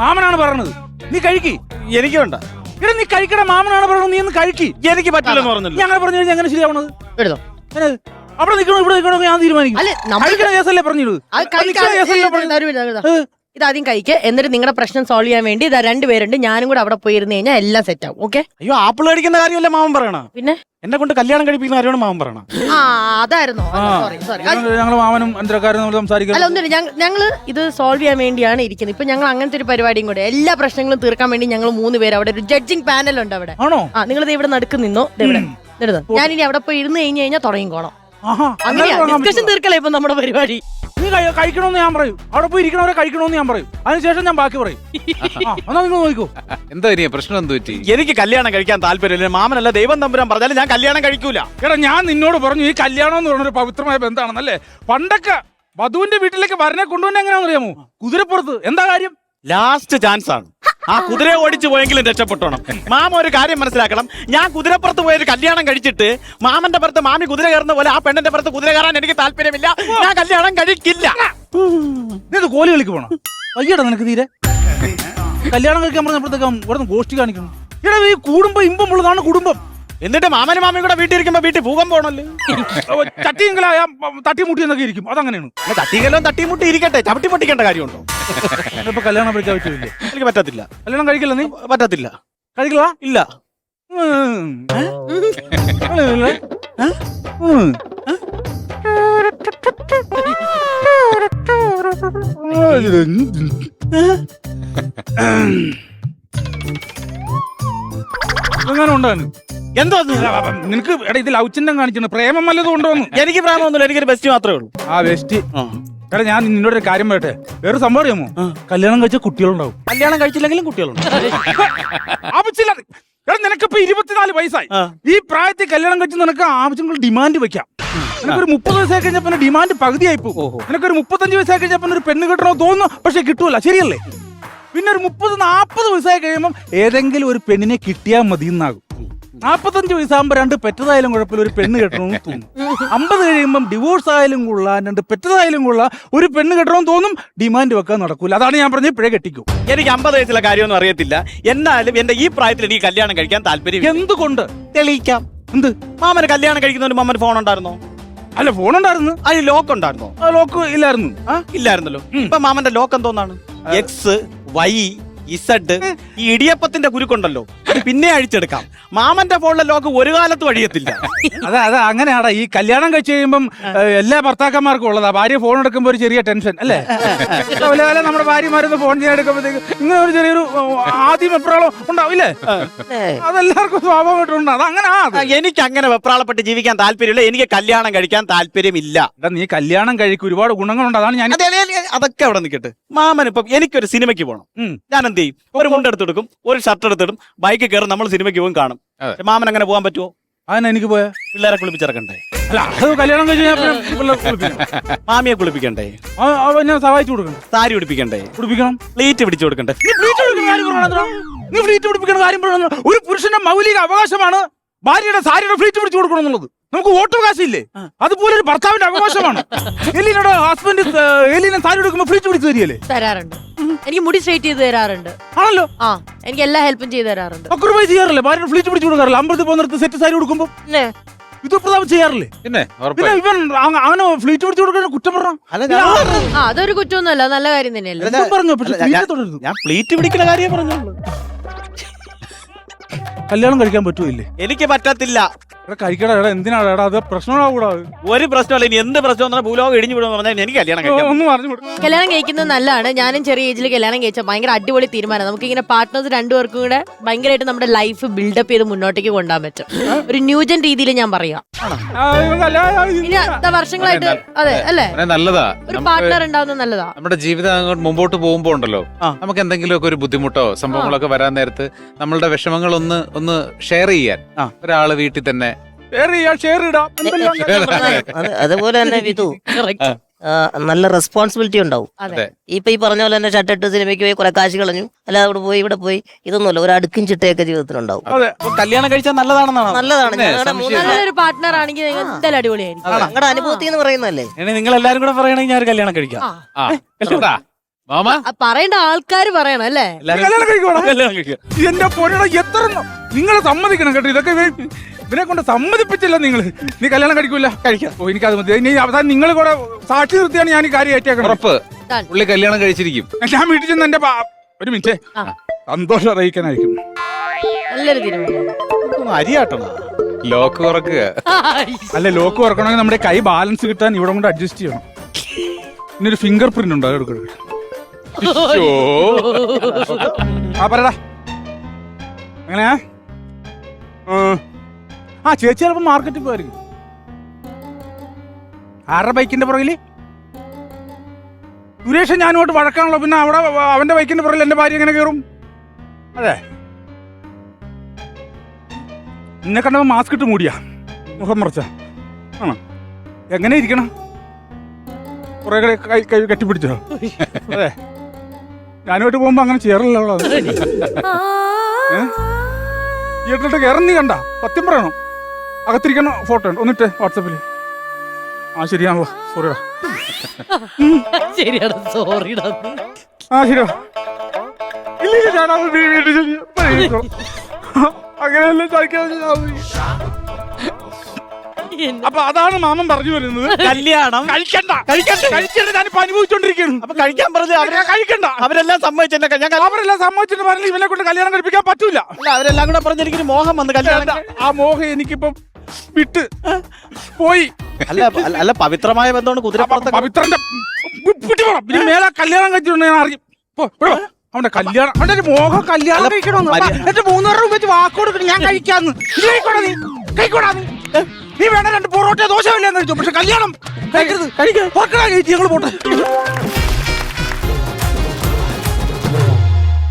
മാമനാണ് പറയണത് നീ കഴിക്കി. എനിക്ക് വേണ്ട എടാ നീ കഴിക്കണ മാമനാണ് പറയണത് നീ ഒന്ന് കഴിക്കി. എനിക്ക് പറ്റില്ലെന്ന് പറഞ്ഞല്ലോ. ഞങ്ങൾ പറഞ്ഞു കഴിഞ്ഞാൽ എങ്ങനെ ശരിയാവണത്? എടുത്തോ? അവിടെ നിൽക്കണോ ഇവിടെ നിൽക്കണോ ഞാൻ തീരുമാനിക്കും. കഴിക്കണ കേസല്ലേ പറഞ്ഞത്. കഴിക്കാൻ ഇതാദ്യം കഴിക്കുക എന്നിട്ട് നിങ്ങളുടെ പ്രശ്നം സോൾവ് ചെയ്യാൻ വേണ്ടി ഇതാ രണ്ടുപേരുണ്ട് ഞാനും കൂടെ അവിടെ പോയിരുന്നു കഴിഞ്ഞാൽ എല്ലാം സെറ്റ് ആവും. ഓക്കെ അയ്യോ ആപ്പിൾ കഴിക്കുന്ന കാര്യമല്ല മാമൻ പറയണ? പിന്നെ? എന്നെ കൊണ്ട് കല്യാണം കഴിപ്പിക്കുന്ന കാര്യമാണ് മാമൻ പറയണ. ആ അതായിരുന്നു. സോറി സോറി ഞങ്ങൾ മാമനും അന്തരക്കാരും നമ്മൾ അല്ല ഒന്നുമില്ല. ഞങ്ങൾ ഇത് സോൾവ് ചെയ്യാൻ വേണ്ടിയാണ് ഇരിക്കുന്നത്. ഇപ്പൊ ഞങ്ങൾ അങ്ങനത്തെ ഒരു പരിപാടിയും കൂടെ എല്ലാ പ്രശ്നങ്ങളും തീർക്കാൻ വേണ്ടി ഞങ്ങൾ മൂന്ന് പേര് അവിടെ ഒരു ജഡ്ജിങ് പാനൽ ഉണ്ട് അവിടെ. ആണോ? ആ നിങ്ങൾ ഇവിടെ നടുക്ക് നിന്നോ. ഇവിടെ. അവിടെ പോയി ഇരുന്ന് കഴിഞ്ഞ് കഴിഞ്ഞാൽ തുടങ്ങിക്കോണം അങ്ങനെയാ അങ്ങനെ ഡിസ്കഷൻ തീർക്കല ഇപ്പൊ നമ്മുടെ പരിപാടി. നീ കഴി- കഴിക്കണമെന്ന് ഞാൻ പറയും. അവിടെ പോയി ഇരിക്കണവരെ കഴിക്കണമെന്ന് ഞാൻ പറയും. അതിനുശേഷം ഞാൻ ബാക്കി പറയും. എന്നാ നിങ്ങൾ നോക്കൂ. എന്താ ഇനി പ്രശ്നം എന്ത് പറ്റി? എനിക്ക് കല്യാണം കഴിക്കാൻ താല്പര്യമില്ല മാമനല്ല ദൈവം തമ്പുരാൻ പറഞ്ഞാലും ഞാൻ കല്യാണം കഴിക്കൂല. എടാ ഞാൻ നിന്നോട് പറഞ്ഞു ഈ കല്യാണം എന്ന് പറഞ്ഞൊരു പവിത്രമായ ബന്ധമാണെന്നല്ലേ? പണ്ടൊക്കെ വധുവിന്റെ വീട്ടിലേക്ക് വരനെ കൊണ്ടുവന്നെ എങ്ങനെയാണെന്ന് അറിയാമോ കുതിരപ്പുറത്ത്. എന്താ കാര്യം? ലാസ്റ്റ് ചാൻസ് ആണ്. ആ കുതിരയെ ഓടിച്ചു പോയെങ്കിലും രക്ഷപ്പെട്ടോണം. മാമ ഒരു കാര്യം മനസ്സിലാക്കണം. ഞാൻ കുതിരപ്പുറത്ത് പോയൊരു കല്യാണം കഴിച്ചിട്ട് മാമന്റെ പുറത്ത് മാമി കുതിര കയറുന്ന പോലെ ആ പെണ്ണിന്റെ പുറത്ത് കുതിര കയറാൻ എനിക്ക് താല്പര്യമില്ല. ഞാൻ കല്യാണം കഴിക്കില്ല. ഇത് കോലി കളിക്ക് പോണം? അയ്യടാ നിനക്ക് തീരെ. കല്യാണം കഴിക്കാൻ പറഞ്ഞപ്പോഴത്തേക്കും ഇവിടെ ഗോഷ്ടി കാണിക്കണം എടാ ഈ കുടുംബം ഇമ്പമുള്ളതാണ് കുടുംബം. എന്നിട്ട് മാമനും മാമയും കൂടെ വീട്ടിൽ ഇരിക്കുമ്പോ വീട്ടിൽ ഭൂകം പോണല്ലോ. ചട്ടിയെങ്കിലായ തട്ടി മുട്ടി എന്നൊക്കെ ഇരിക്കും. അതങ്ങനെയാണ്. തട്ടികല്ലോ തട്ടിമുട്ടി ഇരിക്കട്ടെ. ചവിട്ടി പൊട്ടിക്കേണ്ട കാര്യമുണ്ടോ? ഇപ്പൊ കല്യാണം കഴിക്കാൻ പറ്റൂല്ലേ? എനിക്ക് പറ്റത്തില്ല. കല്യാണം കഴിക്കില്ല നീ? പറ്റത്തില്ല. കഴിക്കില്ല? ഇല്ല? എങ്ങനെ ഉണ്ടാണ് എന്തോ? നിനക്ക് എടാ ഇത് ലൗച്ചിന്നം കാണിച്ചിട്ടുണ്ട് പ്രേമം വല്ലതും ഉണ്ടോന്ന് എനിക്ക് പ്രായമൊന്നുമില്ല എനിക്കൊരു ബെസ്റ്റ് മാത്രമേ ഉള്ളൂ. ആ ബെസ്റ്റ്. എടാ ഞാൻ നിന്നോട് ഒരു കാര്യം പറയട്ടെ? വേറെ സംഭവം അറിയാമോ? കല്യാണം കഴിച്ച കുട്ടികളുണ്ടാവും. കല്യാണം കഴിച്ചില്ലെങ്കിലും കുട്ടികളുണ്ട്. ആവശ്യമില്ല എടാ നിനക്കിപ്പോ ഇരുപത്തിനാല് വയസ്സായി. ഈ പ്രായത്തിൽ കല്യാണം കഴിച്ച് നിനക്ക് ആവശ്യങ്ങൾ ഡിമാൻഡ് വെക്കാം. നിനക്കൊരു മുപ്പത് വയസ്സായി കഴിഞ്ഞപ്പോ ഡിമാൻഡ് പകുതിയായി പോകും. നിനക്കൊരു മുപ്പത്തഞ്ച് വയസ്സായി കഴിഞ്ഞപ്പോ ഒരു പെണ്ണ് കിട്ടണോ തോന്നുന്നു. പക്ഷെ കിട്ടൂല. ശരിയല്ലേ? പിന്നെ ഒരു മുപ്പത് നാൽപ്പത് വയസ്സായി കഴിയുമ്പോൾ ഏതെങ്കിലും ഒരു പെണ്ണിനെ കിട്ടിയാൽ മതി എന്നാകും നാൽപ്പത്തഞ്ച് വയസ്സാകുമ്പോൾ രണ്ട് പെറ്റതായാലും കുഴപ്പമില്ല. ഒരു പെണ്ണ് കെട്ടണമെന്ന് തോന്നും. അമ്പത് കഴിയുമ്പം ഡിവോഴ്സ് ആയാലും കൊള്ളാം. രണ്ട് പെറ്റതായാലും കൊള്ളാം. ഒരു പെണ്ണ് കെട്ടണമെന്ന് തോന്നും. ഡിമാൻഡ് വെക്കാൻ നടക്കൂല. അതാണ് ഞാൻ പറഞ്ഞത്. പിഴ കെട്ടിക്കും. എനിക്ക് അമ്പത് വയസ്സിലെ കാര്യമൊന്നും അറിയത്തില്ല. എന്നാലും എന്റെ ഈ പ്രായത്തിൽ എനിക്ക് കല്യാണം കഴിക്കാൻ താല്പര്യം എന്തുകൊണ്ട്? തെളിയിക്കാം. എന്ത്? മാമന് കല്യാണം കഴിക്കുന്നതിന് മാമന് ഫോൺ ഉണ്ടായിരുന്നോ? അല്ല ഫോൺ ഉണ്ടായിരുന്നു. അതിന് ലോക്ക് ഉണ്ടായിരുന്നോ? ആ ലോക്ക് ഇല്ലായിരുന്നു. ആ? ഇല്ലായിരുന്നല്ലോ. ഇപ്പൊ മാമന്റെ ലോക്ക് എന്തോന്നാണ്? എക്സ് വൈ ഇസഡ് ഈ ഇടിയപ്പത്തിന്റെ കുരുക്കുണ്ടല്ലോ. പിന്നെ അഴിച്ചെടുക്കാം. മാമന്റെ ഫോണിലെ ലോക്ക് ഒരു കാലത്തും അഴിയത്തില്ല. അതെ അതെ അങ്ങനെയാടാ. ഈ കല്യാണം കഴിച്ച് കഴിയുമ്പം ഏഹ്, എല്ലാ ഭർത്താക്കന്മാർക്കും ഉള്ളതാ. ഭാര്യ ഫോൺ എടുക്കുമ്പോൾ ഒരു ചെറിയ ടെൻഷൻ അല്ലേ? അതുപോലെ പോലെ നമ്മുടെ ഭാര്യമാരൊന്ന് ഫോൺ ചെയ്യാൻ എടുക്കുമ്പോഴത്തേക്ക് ഇങ്ങനെ ഒരു ചെറിയൊരു ആദ്യം എപ്പോഴും ഉണ്ടാവില്ലേ അതെല്ലാവർക്കും സ്വാഭാവികമായിട്ടുണ്ട് അത് അങ്ങനെ ആ അത്. എനിക്ക് അങ്ങനെ വെപ്രാളപ്പെട്ട് ജീവിക്കാൻ താല്പര്യമില്ല. എനിക്ക് കല്യാണം കഴിക്കാൻ താല്പര്യമില്ല. എടാ, നീ കല്യാണം കഴിക്കും ഒരുപാട് ഗുണങ്ങളുണ്ട്. അതാണ് ഞാൻ അതെ, അതെ, അതെ, അതൊക്കെ അവിടെ നിൽക്കട്ടെ. മാമൻ ഇപ്പം എനിക്കൊരു സിനിമയ്ക്ക് പോകണം ഉം. ഞാൻ എന്ത് ചെയ്യും? ഒരു മുണ്ട് എടുത്തെടുക്കും ഒരു ഷർട്ട് എടുത്തിടും ബൈക്ക് കയറും നമ്മൾ സിനിമയ്ക്ക് പോകും കാണും. അതെ. പക്ഷെ മാമൻ അങ്ങനെ പോകാൻ പറ്റുമോ? അതിന് എനിക്ക് പോയാ? പിള്ളേരെ കുളിപ്പിച്ചിറക്കണ്ടേ? അല്ല അത് കല്യാണം കഴിച്ച് ഞാൻ പിന്നെ പിള്ളേരെ കുളിപ്പിക്കണം. മാമിയെ കുളിപ്പിക്കണ്ടേ? ആ, ഞാൻ സഹായിച്ചു കൊടുക്കണം. സാരി ഉടുപ്പിക്കണ്ടേ? കുടിപ്പിക്കണം പ്ലേറ്റ് പിടിച്ചു കൊടുക്കണ്ടേ? നീ ഫ്ലീറ്റ് പിടിക്കുന്ന കാര്യം പറയണതെന്തിനാ? നീ ഫ്ലീറ്റ് പിടിപ്പിക്കുന്ന കാര്യം ഒരു പുരുഷന്റെ മൗലിക അവകാശമാണ് ഭാര്യയുടെ സാരിയുടെ ഫ്ലീറ്റ് പിടിച്ചു കൊടുക്കണം എന്നുള്ളത്. നമുക്ക് വോട്ടവകാശം ഇല്ലേ അതുപോലെ ഒരു ഭർത്താവിന്റെ അവകാശമാണ്. എലീനയുടെ ഹസ്ബൻഡ് എലിനെ സാരി എടുക്കുമ്പോൾ ഫ്ലീറ്റ് പിടിച്ചു തരികയല്ലേ? തരാറുണ്ട്. എനിക്ക് മുടി സ്ട്രേറ്റ് ചെയ്ത് തരാറുണ്ട്. ആണല്ലോ? ആ എനിക്ക് എല്ലാ ഹെൽപ്പും ചെയ്ത് തരാറുണ്ട്. അക്കുറവായി ചെയ്യാറില്ലേ? ഭാര്യ ഫ്ലീറ്റ് പിടിച്ചു കൊടുക്കാറില്ല അമ്പലത്തിൽ പോകുന്നിടത്ത് സെറ്റ് സാരി കൊടുക്കുമ്പോൾ പിന്നെ? ഇത് പ്രതാപം ചെയ്യാറില്ലേ? പിന്നെ പിന്നെ ഇവൻ അങ്ങ- ഫ്ലീറ്റ് പിടിച്ചു കൊടുക്കാൻ കുറ്റം പറഞ്ഞു? ആ അതൊരു കുറ്റമൊന്നുമല്ല. നല്ല കാര്യം തന്നെയല്ലേ? ഞാൻ- പറഞ്ഞു? പക്ഷെ അല്ല, ഫ്ലീറ്റ് ഞാൻ- തുടരുത്. ഞാൻ പ്ലേറ്റ് പിടിക്കുന്ന കാര്യം പറഞ്ഞുള്ളൂ. കല്യാണം കഴിക്കാൻ പറ്റൂല്ലേ? എനിക്ക് പറ്റത്തില്ല. എടാ കഴിക്കടാ എടാ എന്തിനാടാ? എടാ അത് പ്രശ്നമാകൂടാ ഒരു പ്രശ്നമല്ല ഇനി എന്ത് പ്രശ്നം വന്നാലും ഭൂലോകം ഇടിഞ്ഞു വിടുമെന്ന് പറഞ്ഞാൽ എനിക്ക് കല്യാണം കഴിക്കാം. ഒന്നും പറഞ്ഞു കൊടുക്കും കല്യാണം കഴിക്കുന്നത് നല്ലതാണ്. ഞാനും ചെറിയ ഏജിൽ കല്യാണം കഴിച്ചാൽ ഭയങ്കര അടിപൊളി തീരുമാനം നമുക്ക് ഇങ്ങനെ പാർട്ട്നേഴ്സ് രണ്ടുപേർക്കും കൂടെ ഭയങ്കരമായിട്ട് നമ്മുടെ ലൈഫ് ബിൽഡപ്പ് ചെയ്ത് മുന്നോട്ടേക്ക് കൊണ്ടുപോകാൻ പറ്റും. ഒരു ന്യൂജൻ രീതിയിൽ ഞാൻ പറയാം. ഇനി വർഷങ്ങളായിട്ട് അതെ അല്ലേ? നല്ലതാ. ഒരു നമുക്ക് പാർട്ട്ണർ ഉണ്ടാവുന്നത് നല്ലതാ. നമ്മുടെ ജീവിതം അങ്ങോട്ട് മുമ്പോട്ട് പോകുമ്പോ ഉണ്ടല്ലോ. നമുക്ക് എന്തെങ്കിലുമൊക്കെ ഒരു ബുദ്ധിമുട്ടോ സംഭവങ്ങളൊക്കെ വരാൻ നേരത്ത് നമ്മളുടെ വിഷമങ്ങൾ ഒന്ന് ഒന്ന് ഷെയർ ചെയ്യാൻ. ആ. ഒരാൾ വീട്ടിൽ തന്നെ അതുപോലെ തന്നെ വിധു. നല്ല റെസ്പോൺസിബിലിറ്റി ഉണ്ടാവും. അതെ. ഇപ്പൊ ഈ പറഞ്ഞ പോലെ തന്നെ ഷട്ടിട്ട് സിനിമയ്ക്ക് പോയി കുറെ കാശ് കളഞ്ഞു. അല്ല അവിടെ പോയി ഇവിടെ പോയി ഇതൊന്നുമല്ല. ഒരു അടുക്കും ചിട്ടയൊക്കെ ജീവിതത്തിലുണ്ടാവും. കല്യാണം കഴിച്ചാൽ നല്ലതാണെന്നാണ്? നല്ലതാണ്. പാർട്ട്ണർ ആണെങ്കിൽ നിങ്ങളുടെ അനുഭൂതി എന്ന് പറയുന്നതല്ലേ? ഇനി നിങ്ങൾ എല്ലാരും കൂടെ പറയണെങ്കിൽ ഞാൻ കല്യാണം കഴിക്കാം. പറയേണ്ട ആൾക്കാർ പറയണം അല്ലേ. എന്റെ പൊന്നട എത്ര നിങ്ങൾ സമ്മതിക്കണം കേട്ടോ. ഇതൊക്കെ ഇവനെ കൊണ്ട് സമ്മതിപ്പിച്ചില്ല നിങ്ങൾ നീ കല്യാണം കഴിക്കൂല? കഴിക്കാം. ഓ എനിക്കത് മതി. ഇനി അവസാനം നിങ്ങൾ കൂടെ സാക്ഷി നിർത്തിയാണ് ഞാൻ ഈ കാര്യം ഏറ്റേക്കണം ഉറപ്പ്. പുള്ളി കല്യാണം കഴിച്ചിരിക്കും. ഞാൻ വീട്ടിൽ ചെന്ന് എന്റെ ഒരു മിനിറ്റ്. സന്തോഷം അറിയിക്കാനായിരിക്കും. നല്ലൊരു തീരുമാനം. അരിയാട്ടണോ? ലോക്ക് കുറക്കുക അല്ല ലോക്ക് ഉറക്കണമെങ്കിൽ നമ്മുടെ കൈ ബാലൻസ് കിട്ടാൻ ഇവിടെ കൊണ്ട് അഡ്ജസ്റ്റ് ചെയ്യണം. പിന്നെ ഒരു ഫിംഗർ പ്രിന്റ് ഉണ്ടോ? എടുക്കണം ആ പറയടാ. എങ്ങനെയാ? ആ. ആ ചേച്ചി ചിലപ്പോൾ മാർക്കറ്റിൽ പോയിരിക്കും ആരുടെ ബൈക്കിന്റെ പുറകിൽ? സുരേഷ് ഞാനോട്ട് വഴക്കാണല്ലോ പിന്നെ അവിടെ അവന്റെ ബൈക്കിന്റെ പുറകിൽ എന്റെ ഭാര്യ എങ്ങനെ കയറും? അതെ. എന്നെ കണ്ടപ്പോ മാസ്ക് ഇട്ട് മൂടിയാ. മുഖം മറച്ച. ആണോ? എങ്ങനെ ഇരിക്കണം? കുറെ കൈ കൈ കെട്ടിപ്പിടിച്ചോ? അതെ. ഞാനോട്ട് പോകുമ്പോ അങ്ങനെ ചെയ്യാറില്ല ഏ? ചേട്ടിട്ട് കയറുന്ന കണ്ട. സത്യം പറയണം? അകത്തിരിക്കണ ഫോട്ടോ ഉണ്ട്. ഒന്നിട്ട് വാട്സപ്പിൽ ആ ശരിയാണല്ലോ. സോറിടാ ശരിയാണ് സോറിടാ ആ ശരിയാ. ഇല്ല. അങ്ങനെയല്ല അപ്പൊ അതാണ് മാമൻ പറഞ്ഞു വരുന്നത്. കല്യാണം. കഴിക്കണ്ട. കഴിക്കണ്ട? കഴിക്കണ്ട ഞാനിപ്പോ അനുഭവിച്ചോണ്ടിരിക്കുന്നു. അപ്പൊ കഴിക്കാൻ പറഞ്ഞു അവരെ കഴിക്കണ്ട. അവരെല്ലാം സമ്മതിച്ചെന്നെ ഞാൻ അവരെല്ലാം സമ്മതിച്ചിട്ട് പറഞ്ഞു ഇവനെ കൊണ്ട് കല്യാണം കഴിപ്പിക്കാൻ പറ്റൂല. അവരെല്ലാം കൂടെ പറഞ്ഞിരിക്കുന്നു മോഹം വന്ന് കല്യാണം ആ മോഹം എനിക്കിപ്പം വിട്ട്. പോയി. അല്ല അല്ല- അല്ല പവിത്രമായ ബന്ധമാണ് കുതിരപ്പുറത്ത് പവിത്രന്റെ വിട്ട് പോണം. ഇനി മേലെ കല്യാണം കഴിച്ചിട്ടുണ്ട് ഞാൻ അറിയും പോ, ഇവിടെ വാ. അവന്റെ കല്യാണം അവന്റെ ഒരു മോഹം കല്യാണം കഴിക്കണമെന്ന്. അപ്പൊ എന്നിട്ട് മൂന്നര രൂപ വെച്ച് വാക്ക് കൊടുക്കണം ഞാൻ കഴിക്കാന്ന്. ഇത് കഴിക്കോടാ നീ. കഴിക്കോടാ നീ. ഏ? നീ വേണ രണ്ട് പൊറോട്ട ദോശ വല്ലതും കഴിച്ചു പക്ഷെ കല്യാണം കഴിക്കരുത്. കഴിക്കുക ഞങ്ങൾ പോട്ടെ.